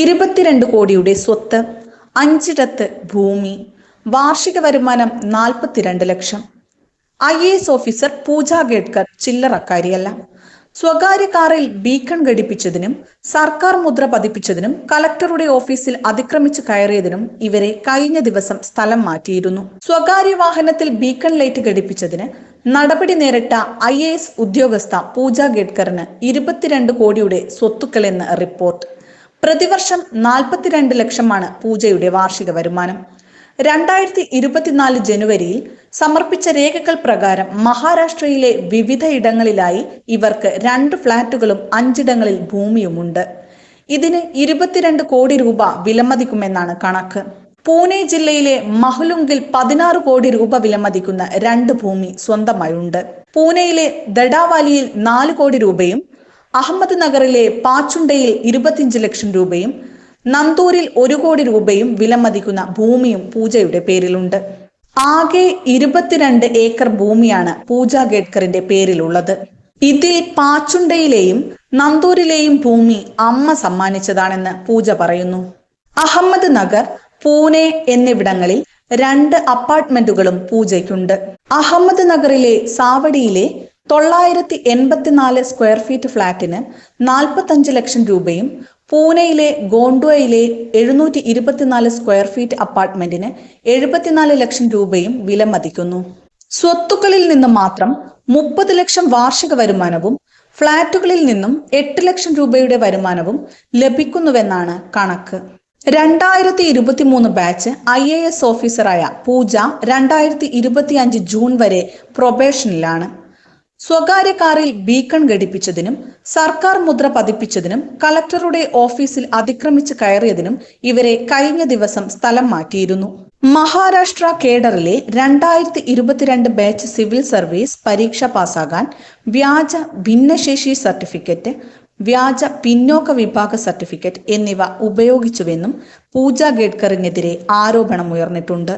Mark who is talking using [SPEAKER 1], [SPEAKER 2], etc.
[SPEAKER 1] ഇരുപത്തിരണ്ട് കോടിയുടെ സ്വത്ത് അഞ്ചിടത്ത് ഭൂമി വാർഷിക വരുമാനം നാൽപ്പത്തിരണ്ട് ലക്ഷം. I A S officer Pooja Khedkar ചില്ലറക്കാരിയല്ല. സ്വകാര്യ കാറിൽ ബീക്കൺ ഘടിപ്പിച്ചതിനും സർക്കാർ മുദ്ര പതിപ്പിച്ചതിനും കലക്ടറുടെ ഓഫീസിൽ അതിക്രമിച്ചു കയറിയതിനും ഇവരെ കഴിഞ്ഞ ദിവസം സ്ഥലം മാറ്റിയിരുന്നു. സ്വകാര്യ വാഹനത്തിൽ ബീക്കൺ ലൈറ്റ് ഘടിപ്പിച്ചതിന് നടപടി നേരിട്ട ഐ എ എസ് ഉദ്യോഗസ്ഥ പൂജ ഗേഡ്കറിന് ഇരുപത്തിരണ്ട് കോടിയുടെ സ്വത്തുക്കളെന്ന് റിപ്പോർട്ട്. പ്രതിവർഷം നാൽപ്പത്തിരണ്ട് ലക്ഷമാണ് പൂജയുടെ വാർഷിക വരുമാനം. രണ്ടായിരത്തി ഇരുപത്തിനാല് ജനുവരിയിൽ സമർപ്പിച്ച രേഖകൾ പ്രകാരം മഹാരാഷ്ട്രയിലെ വിവിധ ഇടങ്ങളിലായി ഇവർക്ക് രണ്ട് ഫ്ളാറ്റുകളും അഞ്ചിടങ്ങളിൽ ഭൂമിയുമുണ്ട്. ഇതിന് ഇരുപത്തിരണ്ട് കോടി രൂപ വിലമതിക്കുമെന്നാണ് കണക്ക്. പൂനെ ജില്ലയിലെ മഹുലുങ്കിൽ പതിനാറ് കോടി രൂപ വിലമതിക്കുന്ന രണ്ട് ഭൂമി സ്വന്തമായുണ്ട്. പൂനെയിലെ ദഡാവാലിയിൽ നാല് കോടി രൂപയും അഹമ്മദ് നഗറിലെ പാച്ചുണ്ടയിൽ ഇരുപത്തിയഞ്ച് ലക്ഷം രൂപയും നന്ദൂരിൽ ഒരു കോടി രൂപയും വിലമതിക്കുന്ന ഭൂമിയും പൂജയുടെ പേരിലുണ്ട്. ആകെ ഇരുപത്തിരണ്ട് ഏക്കർ ഭൂമിയാണ് പൂജ ഗേഡ്കറിന്റെ പേരിലുള്ളത്. ഇതിൽ പാച്ചുണ്ടയിലെയും നന്ദൂരിലെയും ഭൂമി അമ്മ സമ്മാനിച്ചതാണെന്ന് പൂജ പറയുന്നു. അഹമ്മദ് നഗർ പൂനെ എന്നിവിടങ്ങളിൽ രണ്ട് അപ്പാർട്ട്മെന്റുകളും പൂജയ്ക്കുണ്ട്. അഹമ്മദ് നഗറിലെ സാവടിയിലെ തൊള്ളായിരത്തി എൺപത്തിനാല് സ്ക്വയർ ഫീറ്റ് ഫ്ളാറ്റിന് നാൽപ്പത്തഞ്ച് ലക്ഷം രൂപയും പൂനെയിലെ ഗോണ്ടുവയിലെ എഴുന്നൂറ്റി ഇരുപത്തിനാല് സ്ക്വയർ ഫീറ്റ് അപ്പാർട്ട്മെന്റിന് എഴുപത്തിനാല് ലക്ഷം രൂപയും വില മതിക്കുന്നു സ്വത്തുക്കളിൽ നിന്ന് മാത്രം മുപ്പത് ലക്ഷം വാർഷിക വരുമാനവും ഫ്ളാറ്റുകളിൽ നിന്നും എട്ട് ലക്ഷം രൂപയുടെ വരുമാനവും ലഭിക്കുന്നുവെന്നാണ് കണക്ക്. രണ്ടായിരത്തി ഇരുപത്തി മൂന്ന് ബാച്ച് ഐ എ എസ് ഓഫീസറായ പൂജ രണ്ടായിരത്തി ഇരുപത്തി അഞ്ച് ജൂൺ വരെ പ്രൊബേഷനിലാണ്. സ്വകാര്യ കാറിൽ ബീക്കൺ ഘടിപ്പിച്ചതിനും സർക്കാർ മുദ്ര പതിപ്പിച്ചതിനും കളക്ടറുടെ ഓഫീസിൽ അതിക്രമിച്ച് കയറിയതിനും ഇവരെ കഴിഞ്ഞ ദിവസം സ്ഥലം മാറ്റിയിരുന്നു. മഹാരാഷ്ട്ര കേഡറിലെ രണ്ടായിരത്തി ഇരുപത്തിരണ്ട് ബാച്ച് സിവിൽ സർവീസ് പരീക്ഷ പാസ്സാകാൻ വ്യാജ ഭിന്നശേഷി സർട്ടിഫിക്കറ്റ് വ്യാജ പിന്നോക്ക വിഭാഗ സർട്ടിഫിക്കറ്റ് എന്നിവ ഉപയോഗിച്ചുവെന്നും പൂജ ഗേഡ്കറിനെതിരെ ആരോപണമുയർന്നിട്ടുണ്ട്.